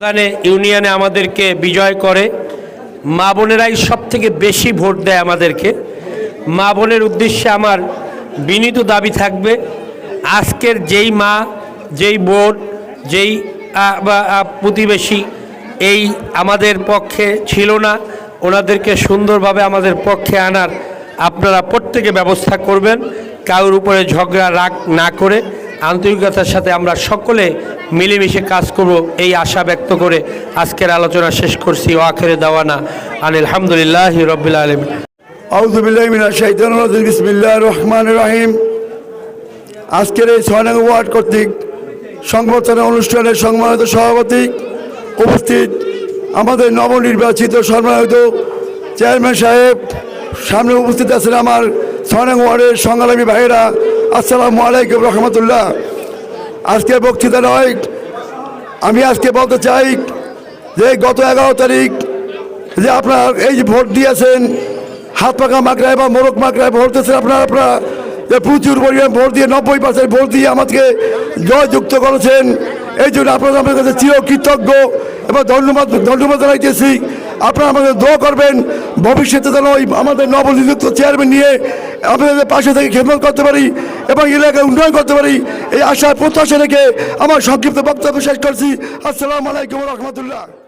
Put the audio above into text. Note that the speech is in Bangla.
এখানে ইউনিয়নে আমাদেরকে বিজয় করে। মা বোনেরাই সব থেকে বেশি ভোট দেয় আমাদেরকে। মা বোনের উদ্দেশ্যে আমার বিনীত দাবি থাকবে, আজকের যেই মা, যেই বোন, যেই প্রতিবেশী, এই আমাদের পক্ষে ছিল না। ওনাদেরকে সুন্দরভাবে আমাদের পক্ষে আনার আপনারা প্রত্যেকে ব্যবস্থা করবেন, কারোর উপরে ঝগড়া রাগ না করে। আন্তরিকতার সাথে আমরা সকলে মিলেমিশে কাজ করব এই আশা ব্যক্ত করে আজকের আলোচনা শেষ করছি ও আখেরে দাওয়ানা আনিল হামদুলিল্লাহ রবিল আলম আউযু বিল্লাহি মিনাশ শাইতানির রাজিম, বিসমিল্লাহির রহমানির রহিম। আজকের এই ছয় নং ওয়ার্ড কর্তৃক সংবর্ধনা অনুষ্ঠানের সম্মানিত সভাপতি উপস্থিত আমাদের নবনির্বাচিত সম্মানিত চেয়ারম্যান সাহেব। সামনে উপস্থিত আছেন আমার ছয় নং ওয়ার্ডের সংগ্রামী ভাইয়েরা আসসালামু আলাইকুম রহমতুল্লাহ। আজকের বক্তৃতা নয়, আমি আজকে বলতে চাই যে গত এগারো তারিখ যে আপনার এই যে ভোট দিয়েছেন হাত পাকা মাকড়ায় বা মোরক মাকড়ায় ভোট দিয়েছেন আপনারা আপনারা যে প্রচুর পরিমাণ ভোট দিয়ে নব্বই পার্সেন্ট ভোট দিয়ে আমাদেরকে জয়যুক্ত করেছেন, এই জন্য আপনারা আমাদের কাছে চির কৃতজ্ঞ এবং ধন্যবাদ ধন্যবাদ জানাইতেছি। আপনারা আমাদের দোয়া করবেন। ভবিষ্যতে যেন ওই আমাদের নবনিযুক্ত চেয়ারম্যান নিয়ে আপনাদের পাশে থেকে খেদমত করতে পারি এবং এলাকায় উন্নয়ন করতে পারি। এই আশায় প্রত্যাশা রেখে আমার সংক্ষিপ্ত বক্তব্য শেষ করছি। আসসালামু আলাইকুম রহমতুল্লাহ।